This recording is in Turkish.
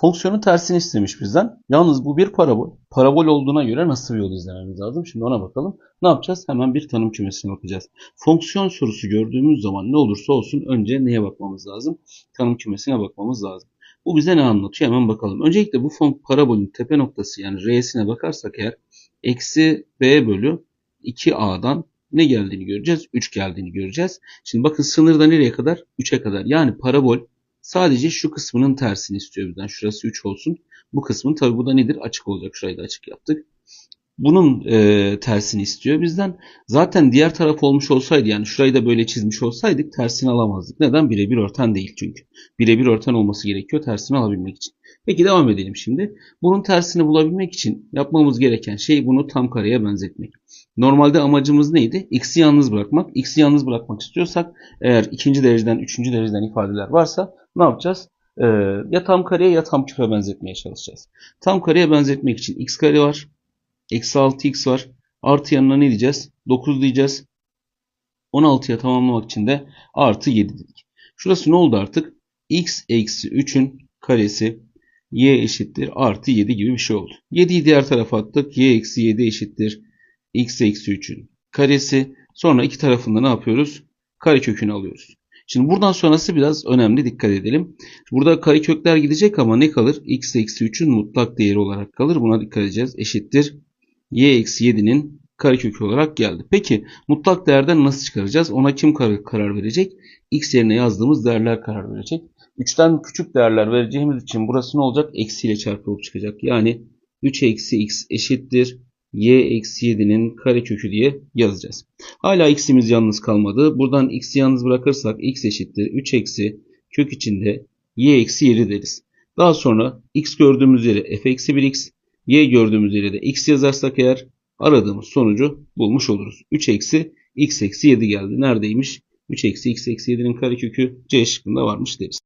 Fonksiyonun tersini istemiş bizden. Yalnız bu bir parabol. Parabol olduğuna göre nasıl bir yol izlememiz lazım? Şimdi ona bakalım. Ne yapacağız? Hemen bir tanım kümesine bakacağız. Fonksiyon sorusu gördüğümüz zaman ne olursa olsun önce neye bakmamız lazım? Tanım kümesine bakmamız lazım. Bu bize ne anlatıyor? Hemen bakalım. Öncelikle bu fon parabolün tepe noktası yani R'sine bakarsak eğer eksi B bölü 2A'dan ne geldiğini göreceğiz? 3 geldiğini göreceğiz. Şimdi bakın sınırda nereye kadar? 3'e kadar. Yani parabol sadece şu kısmının tersini istiyor bizden. Şurası 3 olsun. Bu kısmın tabi bu da nedir? Açık olacak. Şurayı da açık yaptık. Bunun e, tersini istiyor bizden. Zaten diğer taraf olmuş olsaydı yani şurayı da böyle çizmiş olsaydık tersini alamazdık. Neden? Birebir örten değil çünkü. Birebir örten olması gerekiyor tersini alabilmek için. Peki devam edelim şimdi. Bunun tersini bulabilmek için yapmamız gereken şey bunu tam kareye benzetmek. Normalde amacımız neydi? X'i yalnız bırakmak. X'i yalnız bırakmak istiyorsak eğer ikinci dereceden, üçüncü dereceden ifadeler varsa ne yapacağız? Ee, ya tam kareye ya tam küpe benzetmeye çalışacağız. Tam kareye benzetmek için x kare var. Eksi 6x var. Artı yanına ne diyeceğiz? 9 diyeceğiz. 16'ya tamamlamak için de artı 7 dedik. Şurası ne oldu artık? x eksi 3'ün karesi y eşittir artı 7 gibi bir şey oldu. 7'yi diğer tarafa attık. y eksi 7 eşittir x eksi 3'ün karesi. Sonra iki tarafında ne yapıyoruz? Karekökünü alıyoruz. Şimdi buradan sonrası biraz önemli dikkat edelim. Burada karekökler gidecek ama ne kalır? x eksi 3'ün mutlak değeri olarak kalır. Buna dikkat edeceğiz. Eşittir y eksi 7'nin karekökü olarak geldi. Peki mutlak değerden nasıl çıkaracağız? Ona kim kar- karar verecek? x yerine yazdığımız değerler karar verecek. 3'ten küçük değerler vereceğimiz için burası ne olacak? Eksiyle çarpılıp çıkacak. Yani 3 eksi x eşittir y eksi 7'nin karekökü diye yazacağız. Hala x'imiz yalnız kalmadı. Buradan x'i yalnız bırakırsak x eşittir 3 eksi kök içinde y eksi 7 deriz. Daha sonra x gördüğümüz yere f eksi 1x, y gördüğümüz yere de x yazarsak eğer aradığımız sonucu bulmuş oluruz. 3 eksi x eksi 7 geldi. Neredeymiş? 3 eksi x eksi 7'nin karekökü C şıkkında varmış deriz.